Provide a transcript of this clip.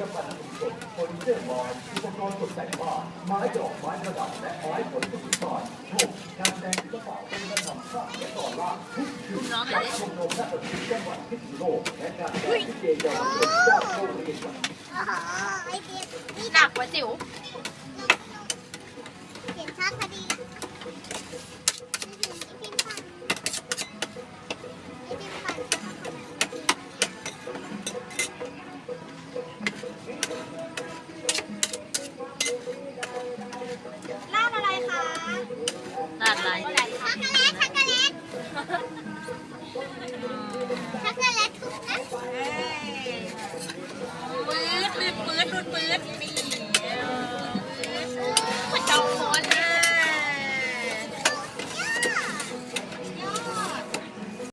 จังหวัดชุมชคนเสื้องบอลอุปกรณ์ตกแต่งบ้านไม้ดอกไม้ประดับและไม้ผลผลิตบ้านโชคการแสดงศิลปะเป็นวัฒนธรรมภาคและต่อนล่างทุกคืนจากชมรมนักดนตรีจังหวัดพิษณุโลกและการแสดงที่เกี่ยวกับเจ้าโรงเรียนอ๋อนี่หนักกว่าจิ๋ว